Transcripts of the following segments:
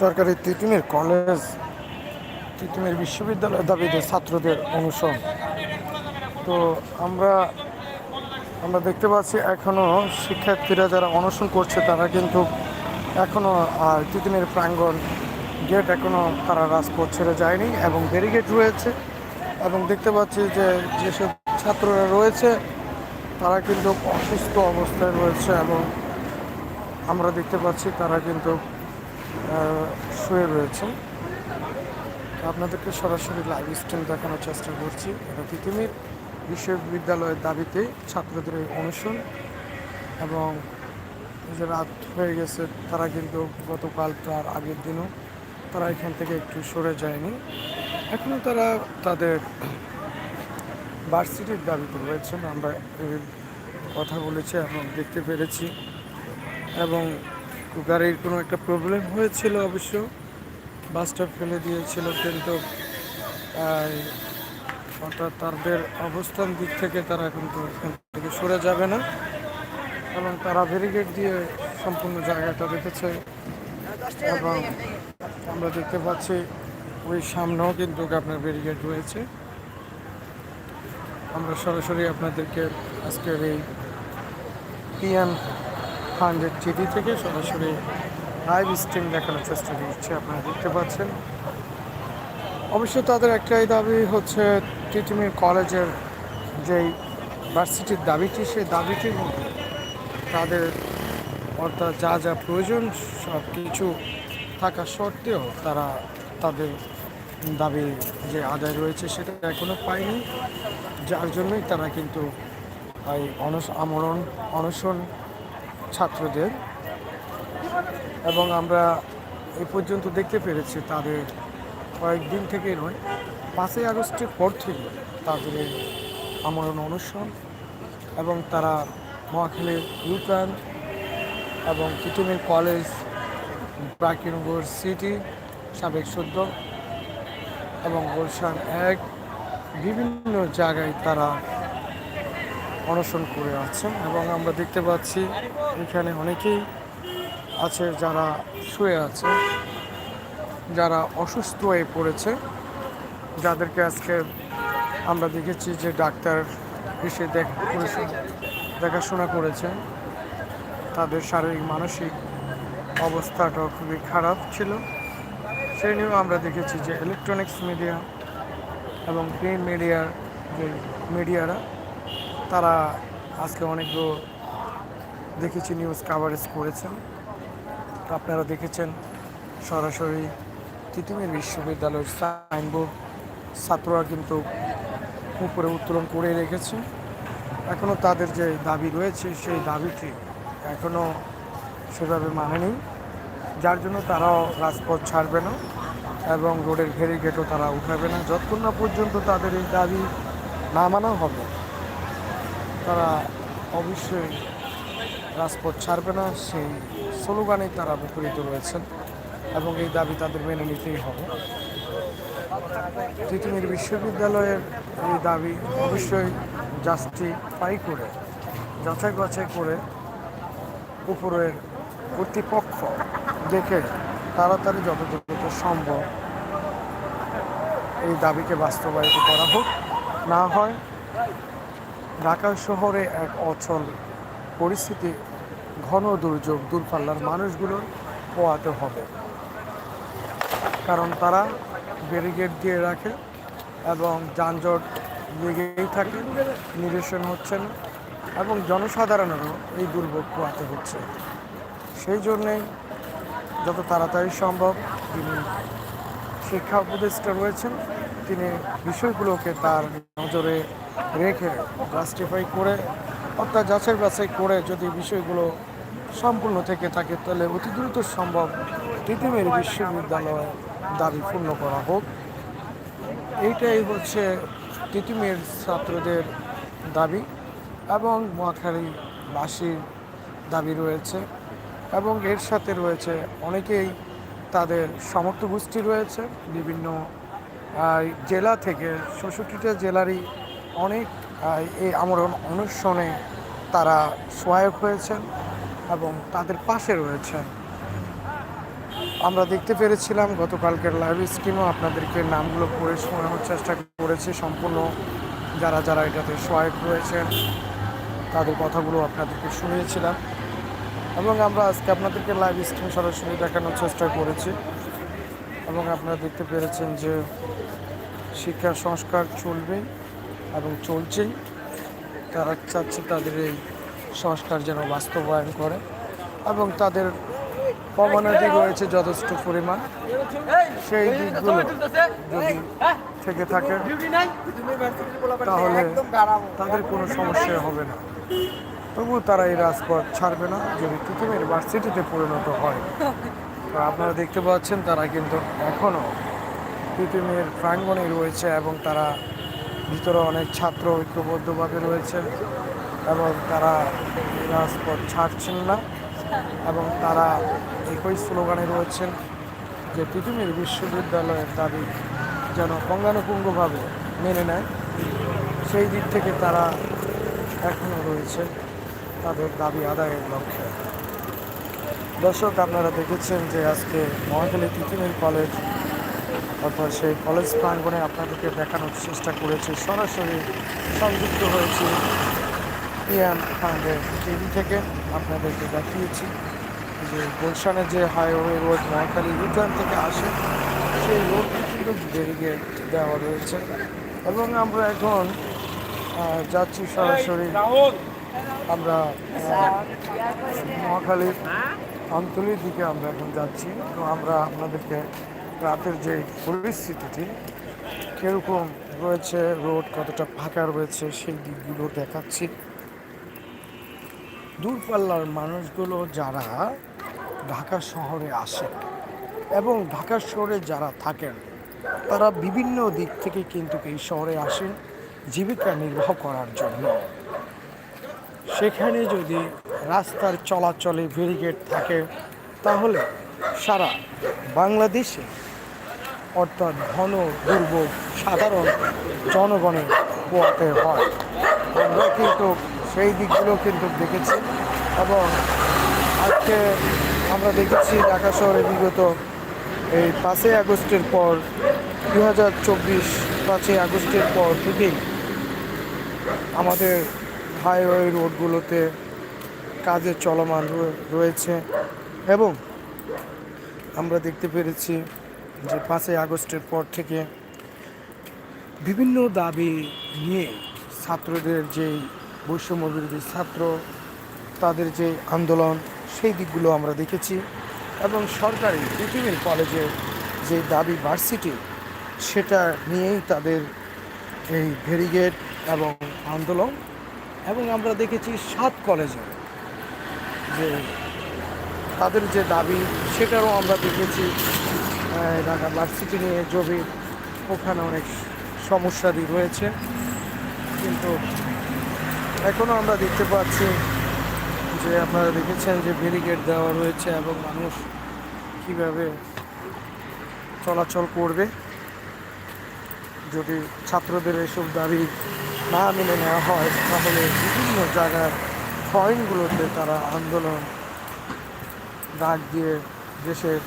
সরকারি তিতুমির কলেজ তিতুমির বিশ্ববিদ্যালয়ের দাবিতে ছাত্রদের অনুসরণ। তো আমরা আমরা দেখতে পাচ্ছি এখনও শিক্ষার্থীরা যারা অনশন করছে, তারা কিন্তু এখনও তিতুমির প্রাঙ্গণ গেট এখনও তারা রাজপথ ছেড়ে যায়নি এবং ব্যারিগেড রয়েছে এবং দেখতে পাচ্ছি যে যেসব ছাত্ররা রয়েছে, তারা কিন্তু অসুস্থ অবস্থায় রয়েছে এবং আমরা দেখতে পাচ্ছি তারা কিন্তু শুয়ে রয়েছে। আপনাদেরকে সরাসরি লাইভ স্ট্রিম দেখানোর চেষ্টা করছি। এটা তিতুমির বিশ্ববিদ্যালয়ের দাবিতে ছাত্রদের এই অনুশীলন এবং যে রাত হয়ে গেছে, তারা কিন্তু গতকাল তার আগের দিনও তারা এখান থেকে একটু সরে যায়নি। এখনও তারা তাদের ভার্সিটির দাবিতে রয়েছেন। আমরা কথা বলেছি এবং দেখতে পেরেছি। এবং গাড়ির কোনো একটা প্রবলেম হয়েছিল অবশ্য। বাসটা ফেলে দিয়েছিল কিন্তু অর্থাৎ তাদের অবস্থান দিক থেকে তারা কিন্তু এখান থেকে সরে যাবে না। এবং তারা ব্যারিকেড দিয়ে সম্পূর্ণ জায়গাটা রেখেছে। এবং আমরা দেখতে পাচ্ছি, ওই সামনেও কিন্তু আপনার ব্যারিকেড রয়েছে। আমরা সরাসরি আপনাদেরকে আজকের এই পিএম হান্ড্রেড টিভি থেকে সরাসরি লাইভ স্ট্রিম দেখানোর চেষ্টা করছি, আপনারা দেখতে পাচ্ছেন। অবশ্য তাদের একটাই দাবি হচ্ছে টিটিমির কলেজের যেই ভার্সিটির দাবিটি, সেই দাবিটির মধ্যে তাদের অর্থাৎ যা যা প্রয়োজন, সব কিছু থাকা সত্ত্বেও তারা তাদের দাবি যে আদায় রয়েছে সেটা এখনও পায়নি। যার জন্যই তারা কিন্তু এই অনশ আমরণ, অনশন ছাত্রদের। এবং আমরা এ পর্যন্ত দেখতে পেরেছি তাদের কয়েকদিন থেকে নয়, পাঁচই আগস্টের পর থেকে তাদের আমরণ অনুষ্ঠান এবং তারা মহাখালীর ইউক্রান এবং কিতুমির কলেজ ব্রাকিনগর সিটি সাবেক সদ্য এবং গুলশান এক বিভিন্ন জায়গায় তারা অনশন করে আছেন এবং আমরা দেখতে পাচ্ছি এখানে অনেকেই আছে যারা শুয়ে আছে, যারা অসুস্থ হয়ে পড়েছে। যাদেরকে আজকে আমরা দেখেছি যে ডাক্তার এসে দেখাশোনা করেছে। তাদের শারীরিক, মানসিক অবস্থাটা খুবই খারাপ ছিল। সেই নিয়েও আমরা দেখেছি যে ইলেকট্রনিক্স মিডিয়া এবং প্রিন্ট মিডিয়ার যে মিডিয়ারা তারা আজকে অনেকগুলো দেখেছি নিউজ কাভারেজ করেছেন। আপনারা দেখেছেন সরাসরি তিতুমির বিশ্ববিদ্যালয়ের সাইনবোর্ড ছাত্ররা কিন্তু উপরে উত্তোলন করে রেখেছে। এখনও তাদের যে দাবি রয়েছে, সেই দাবিটি এখনও সেভাবে মানেনি। যার জন্য তারাও রাজপথ ছাড়বে না এবং রোডের ভেরিগেটও তারা উঠাবে না। যতক্ষণ না পর্যন্ত তাদের এই দাবি না মানা হবে তারা অবশ্যই রাজপথ ছাড়বে না, সেই স্লোগানেই তারা মুখরিত রয়েছেন এবং এই দাবি তাদের মেনে নিতেই হবে। তিতুমির বিশ্ববিদ্যালয়ের এই দাবি অবশ্যই জাস্টিফাই করে, যাচাই বাছাই করে উপরের কর্তৃপক্ষ দেখে তাড়াতাড়ি যত দ্রুত সম্ভব এই দাবিকে বাস্তবায়িত করা হোক, না হয় ঢাকা শহরে এক অচল পরিস্থিতি, ঘন দুর্যোগ, দূরপাল্লার মানুষগুলোর পোয়াতে হবে। কারণ তারা ব্যারিকেড দিয়ে রাখে এবং যানজট লেগেই থাকে, নিরসন হচ্ছে না এবং জনসাধারণেরও এই দুর্ভোগ পোয়াতে হচ্ছে। সেই জন্যেই যত তাড়াতাড়ি সম্ভব তিনি শিক্ষা উপদেষ্টা রয়েছেন। তিনি বিষয়গুলোকে তার নজরে রেখে জাস্টিফাই করে, অর্থাৎ যাচাই বাছাই করে যদি বিষয়গুলো সম্পূর্ণ থেকে থাকে, তাহলে অতি দ্রুত সম্ভব পৃথিবীর বিশ্ববিদ্যালয়ের দাবি পূর্ণ করা হোক। এইটাই হচ্ছে তিতুমির ছাত্রদের দাবি এবং মহাখালীবাসীর দাবি রয়েছে এবং এর সাথে রয়েছে অনেকেই তাদের সমর্থ গোষ্ঠী রয়েছে, বিভিন্ন জেলা থেকে ষষ্ঠীটা জেলারই অনেক এই আমরণ অনুষ্ঠানে তারা সহায়ক হয়েছেন এবং তাদের পাশে রয়েছেন। আমরা দেখতে পেরেছিলাম গতকালকের লাইভ স্ট্রিমও আপনাদেরকে নামগুলো পড়ে শোনানোর চেষ্টা করেছি। সম্পূর্ণ যারা যারা এটাতে সহায়ক রয়েছেন তাদের কথাগুলো আপনাদেরকে শুনিয়েছিলাম। এবং আমরা আজকে আপনাদেরকে লাইভ স্ট্রিম সরাসরি দেখানোর চেষ্টা করেছি। এবং আপনারা দেখতে পেরেছেন যে শিক্ষা সংস্কার চলবে এবং চলছেই। তারা চাচ্ছে তাদের এই সংস্কার যেন বাস্তবায়ন করে এবং তাদের প্রমাণাদি রয়েছে যথেষ্ট পরিমাণ। সেই দিকগুলো যদি থেকে থাকে তাহলে তাদের কোনো সমস্যা হবে না। তবুও তারা এই রাজপথ ছাড়বে না। যদি পৃথিবীর ভার্সিটিতে পরিণত হয় আপনারা দেখতে পাচ্ছেন, তারা কিন্তু এখনও পৃথিবীর প্রাঙ্গণে রয়েছে এবং তারা ভিতরে অনেক ছাত্র ঐক্যবদ্ধভাবে রয়েছেন এবং তারা রাজপথ ছাড়ছেন না এবং তারা একই স্লোগানে রয়েছেন যে পৃথিবীর বিশ্ববিদ্যালয়ের দাবি যেন পঙ্গানুপুঙ্গভাবে মেনে নেয়। সেই দিক থেকে তারা এখনও রয়েছে তাদের দাবি আদায়ের লক্ষ্যে। দর্শক আপনারা দেখেছেন যে আজকে মহাখালী তিতিমির কলেজ অর্থাৎ সেই কলেজ প্রাঙ্গণে আপনাদেরকে দেখানোর চেষ্টা করেছি। সরাসরি সংযুক্ত হয়েছি ইয়ান ফান্ডের টিভি থেকে। আপনাদেরকে দেখিয়েছি যে গুলশানের যে হাইওয়ে রোড মহাখালী ইউটার্ন থেকে আসে সেই রোডটি কিন্তু ব্যারিকেড দেওয়া রয়েছে। এবং আমরা এখন যাচ্ছি সরাসরি আমরা মহাখালীর আমতলির দিকে আমরা এখন যাচ্ছি তো আমরা আপনাদেরকে রাতের যে পরিস্থিতিটি, কীরকম রয়েছে, রোড কতটা ফাঁকা রয়েছে, সেই দিকগুলো দেখাচ্ছি। দূরপাল্লার মানুষগুলো যারা ঢাকা শহরে আসে এবং ঢাকা শহরে যারা থাকেন, তারা বিভিন্ন দিক থেকে কিন্তু এই শহরে আসেন জীবিকা নির্বাহ করার জন্য। সেখানে যদি রাস্তার চলাচলে ব্যারিকেড থাকে, তাহলে সারা বাংলাদেশে অর্থাৎ ঘন, দুর্ভোগ, সাধারণ জনগণের পোয়াতে হয়। আমরা কিন্তু সেই দিকগুলো কিন্তু দেখেছি এবং আজকে আমরা দেখেছি ঢাকা শহরে বিগত এই পাঁচই আগস্টের পর দু হাজার চব্বিশ পাঁচই আগস্টের পর থেকেই আমাদের হাইওয়ে রোডগুলোতে কাজের চলমান রয়ে- রয়েছে এবং আমরা দেখতে পেরেছি যে পাঁচই আগস্টের পর থেকে বিভিন্ন দাবি নিয়ে ছাত্রদের যে বৈষম্য বিরোধী ছাত্র, তাদের যে আন্দোলন, সেই দিকগুলো আমরা দেখেছি এবং সরকারি পৃথিবীর কলেজের যে দাবি ভার্সিটি সেটা নিয়েই তাদের এই ভেরিগেট এবং আন্দোলন এবং আমরা দেখেছি সাত কলেজে যে তাদের যে দাবি, সেটারও আমরা দেখেছি ঢাকা ভার্সিটি নিয়ে জবির ওখানে অনেক সমস্যাদি রয়েছে। কিন্তু এখনও আমরা দেখতে পাচ্ছি যে আপনারা দেখেছেন যে ব্যারিকেড দেওয়া রয়েছে এবং মানুষ কীভাবে চলাচল করবে। যদি ছাত্রদের এসব দাবি না মেনে নেওয়া হয়, তাহলে বিভিন্ন জায়গার পয়েন্টগুলোতে তারা আন্দোলন, ডাক দিয়ে দেশের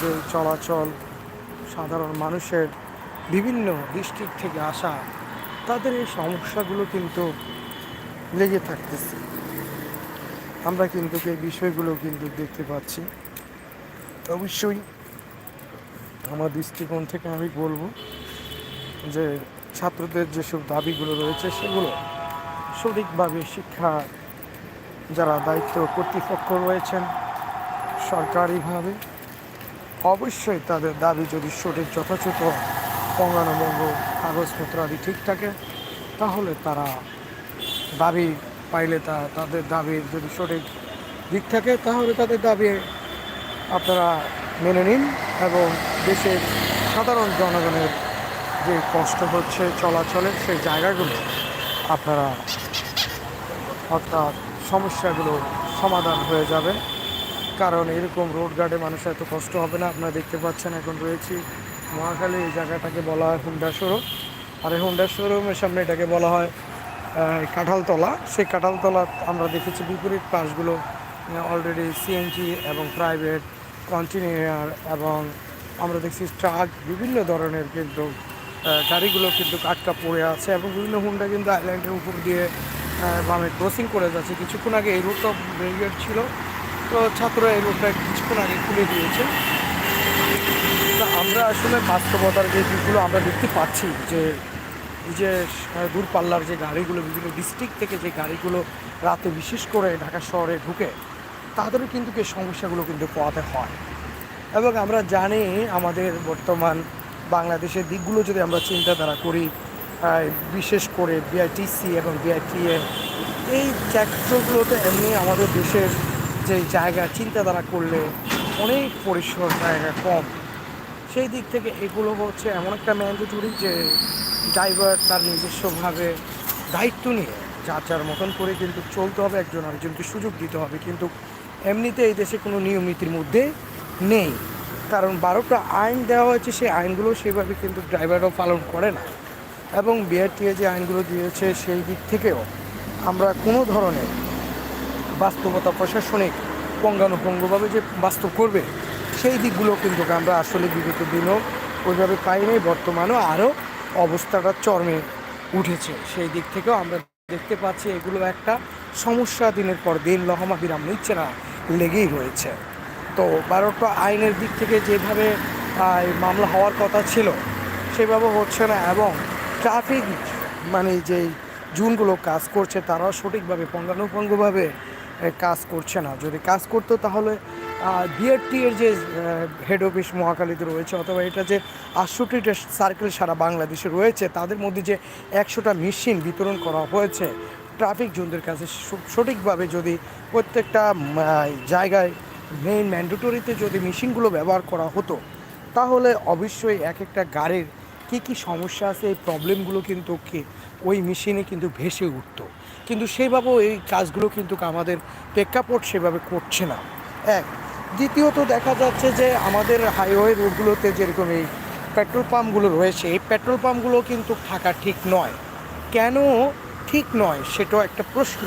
যে চলাচল, সাধারণ মানুষের বিভিন্ন ডিস্ট্রিক্ট থেকে আসা, তাদের এই সমস্যাগুলো কিন্তু লেগে থাকতেছে। আমরা কিন্তু এই বিষয়গুলো কিন্তু দেখতে পাচ্ছি। অবশ্যই আমার দৃষ্টিকোণ থেকে আমি বলব যে ছাত্রদের যেসব দাবিগুলো রয়েছে সেগুলো সঠিকভাবে শিক্ষা যারা দায়িত্ব কর্তৃপক্ষ রয়েছেন সরকারিভাবে, অবশ্যই তাদের দাবি যদি সঠিক যথাযথ পঙ্গানুবঙ্গ কাগজপত্র আদি ঠিক থাকে, তাহলে তারা দাবি পাইলে তা, তাদের দাবির যদি সঠিক দিক থাকে, তাহলে তাদের দাবি আপনারা মেনে নিন এবং দেশের সাধারণ জনগণের যে কষ্ট হচ্ছে চলাচলের সেই জায়গাগুলো আপনারা অর্থাৎ সমস্যাগুলো সমাধান হয়ে যাবে। কারণ এরকম রোড গার্ডে মানুষের এত কষ্ট হবে না। আপনারা দেখতে পাচ্ছেন এখন রয়েছি মহাখালী, এই জায়গাটাকে বলা হয় হুন্ডা শোরুম। আর এই হুন্ডা শোরুমের সামনে এটাকে বলা হয় কাঁঠালতলা। সেই কাঁঠালতলা আমরা দেখেছি বিপরীত পাশগুলো অলরেডি সিএনজি এবং প্রাইভেট কন্টিনিউয়ার এবং আমরা দেখছি ট্রাক বিভিন্ন ধরনের কিন্তু গাড়িগুলো কিন্তু আটকা পড়ে আছে এবং বিভিন্ন হুন্ডা কিন্তু আইল্যান্ডের উপর দিয়ে বামে ক্রসিং করে যাচ্ছে। কিছুক্ষণ আগে এই রোডটা ব্যারিয়ার ছিল। তো ছাত্ররা এই রোডটা কিছুক্ষণ আগে খুলে দিয়েছে। আমরা আসলে বাস্তবতার যে দিকগুলো আমরা দেখতে পাচ্ছি যে যে দূরপাল্লার যে গাড়িগুলো, বিভিন্ন ডিস্ট্রিক্ট থেকে যে গাড়িগুলো রাতে বিশেষ করে ঢাকা শহরে ঢুকে, তাদেরও কিন্তু এই সমস্যাগুলো কিন্তু পোয়াতে হয়। এবং আমরা জানি আমাদের বর্তমান বাংলাদেশের দিকগুলো যদি আমরা চিন্তাধারা করি বিশেষ করে বিআইটিসি এবং বিআইটিএ এই সেক্টরগুলোতে এমনি আমাদের দেশের যে জায়গা, চিন্তাধারা করলে অনেক পরিসর জায়গা কম। সেই দিক থেকে এগুলো হচ্ছে এমন একটা ম্যান্ডেটরি যে ড্রাইভার তার নিজস্বভাবে দায়িত্ব নিয়ে যার যার মতন করে কিন্তু চলতে হবে, একজন আরেকজনকে সুযোগ দিতে হবে। কিন্তু এমনিতে এই দেশে কোনো নিয়ম নীতির মধ্যে নেই। কারণ বারোটা আইন দেওয়া হয়েছে, সেই আইনগুলো সেভাবে কিন্তু ড্রাইভাররাও পালন করে না। এবং বিআরটিএ যে আইনগুলো দিয়েছে সেই দিক থেকেও আমরা কোনো ধরনের বাস্তবতা প্রশাসনিক পঙ্গানুপঙ্গভাবে যে বাস্তব করবে, সেই দিকগুলো কিন্তু আমরা আসলে বিগত দিনও ওইভাবে পাইনি, বর্তমানেও আরও অবস্থাটা চরমে উঠেছে। সেই দিক থেকেও আমরা দেখতে পাচ্ছি এগুলো একটা সমস্যা দিনের পর দিন, লহমা বিরাম নিচ্ছে না, লেগেই রয়েছে। তো বারোটা আইনের দিক থেকে যেভাবে মামলা হওয়ার কথা ছিল, সেভাবে হচ্ছে না এবং ট্রাফিক মানে যেই জুনগুলো কাজ করছে, তারাও সঠিকভাবে পঙ্গানুপঙ্গভাবে কাজ করছে না। যদি কাজ করতো তাহলে বিআরটি এর যে হেড অফিস মহাকালীতে রয়েছে, অথবা এটা যে আটষট্টিটা সার্কেল সারা বাংলাদেশে রয়েছে, তাদের মধ্যে যে একশোটা মেশিন বিতরণ করা হয়েছে ট্রাফিক জোনদের কাছে সঠিকভাবে যদি প্রত্যেকটা জায়গায় মেইন ম্যান্ডেটরিতে যদি মেশিনগুলো ব্যবহার করা হতো, তাহলে অবশ্যই এক একটা গাড়ির কী কী সমস্যা আছে, এই প্রবলেমগুলো কিন্তু কি, ওই মেশিনে কিন্তু ভেসে উঠতো। কিন্তু সেভাবেও এই কাজগুলো কিন্তু আমাদের প্রেক্ষাপট সেভাবে করছে না। এক, দ্বিতীয়ত দেখা যাচ্ছে যে আমাদের হাইওয়ে রোডগুলোতে যেরকম এই পেট্রোল পাম্পগুলো রয়েছে, এই পেট্রোল পাম্পগুলো কিন্তু থাকা ঠিক নয়। কেন ঠিক নয় সেটাও একটা প্রশ্ন।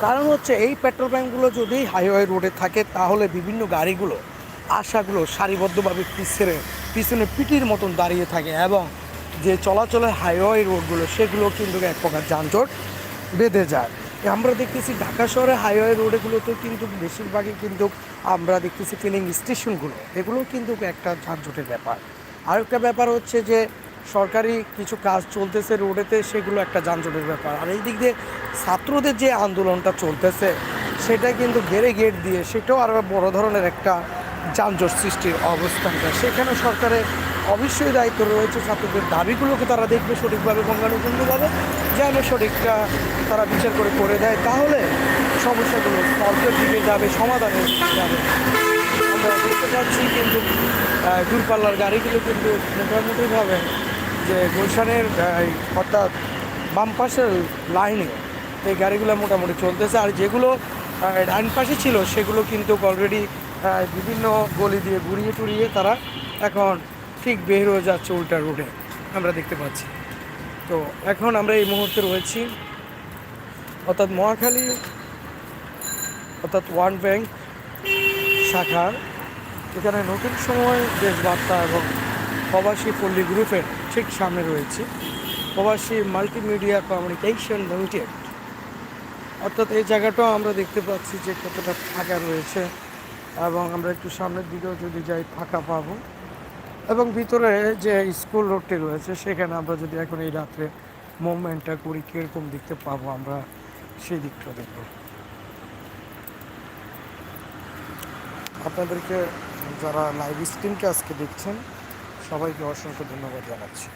কারণ হচ্ছে এই পেট্রোল পাম্পগুলো যদি হাইওয়ে রোডে থাকে, তাহলে বিভিন্ন গাড়িগুলো, আশাগুলো সারিবদ্ধভাবে পিছনে পিছনে পিটির মতন দাঁড়িয়ে থাকে এবং যে চলাচলের হাইওয়ে রোডগুলো সেগুলো কিন্তু এক প্রকার যানজট বেঁধে যায়। আমরা দেখতেছি ঢাকা শহরে হাইওয়ে রোডগুলোতে কিন্তু বেশিরভাগই কিন্তু আমরা দেখতেছি ফিলিং স্টেশনগুলো এগুলো কিন্তু একটা যানজটের ব্যাপার। আরেকটা ব্যাপার হচ্ছে যে সরকারি কিছু কাজ চলতেছে রোডেতে সেগুলো একটা যানজটের ব্যাপার। আর এই দিক দিয়ে ছাত্রদের যে আন্দোলনটা চলতেছে, সেটা কিন্তু গেড়ে গেট দিয়ে, সেটাও আরও বড় ধরনের একটা যানজট সৃষ্টির অবস্থানটা। সেখানে সরকারের অবশ্যই দায়িত্ব রয়েছে, ছাত্রদের দাবিগুলোকে তারা দেখবে সঠিকভাবে গঙ্গানুগন্ধভাবে যেন সঠিকটা তারা বিচার করে করে দেয়, তাহলে সমস্যাগুলো সলভের দিকে যাবে, সমাধানের দিকে যাবে। আমরা দেখতে পাচ্ছি কিন্তু দূরপাল্লার গাড়িগুলো কিন্তু মোটামুটিভাবে যে গুলশানের অর্থাৎ বাম পাশের লাইনে এই গাড়িগুলো মোটামুটি চলতেছে। আর যেগুলো ডান পাশে ছিল, সেগুলো কিন্তু অলরেডি বিভিন্ন গলি দিয়ে ঘুরিয়ে টুরিয়ে তারা এখন ঠিক বের হয়ে যাচ্ছে উল্টা রোডে আমরা দেখতে পাচ্ছি। তো এখন আমরা এই মুহূর্তে রয়েছি, অর্থাৎ মহাখালী, অর্থাৎ ওয়ান ব্যাংক শাখার। এখানে নতুন সময় দেশবার্তা এবং প্রবাসী পল্লী গ্রুপের ঠিক সামনে রয়েছে। প্রবাসী মাল্টিমিডিয়া কমিউনিকেশন লিমিটেড অর্থাৎ এই জায়গাটাও আমরা দেখতে পাচ্ছি যে কতটা ফাঁকা রয়েছে। এবং আমরা একটু সামনের দিকেও যদি যাই, ফাঁকা পাবো। এবং ভিতরে যে স্কুল রোডটি রয়েছে, সেখানে আমরা যদি এখন এই রাত্রে মুভমেন্টটা করি, কীরকম দেখতে পাবো আমরা সেই দিকটা দেখব। আপনাদেরকে যারা লাইভ স্ট্রিমকে আজকে দেখছেন, সবাইকে অসংখ্য ধন্যবাদ জানাচ্ছি।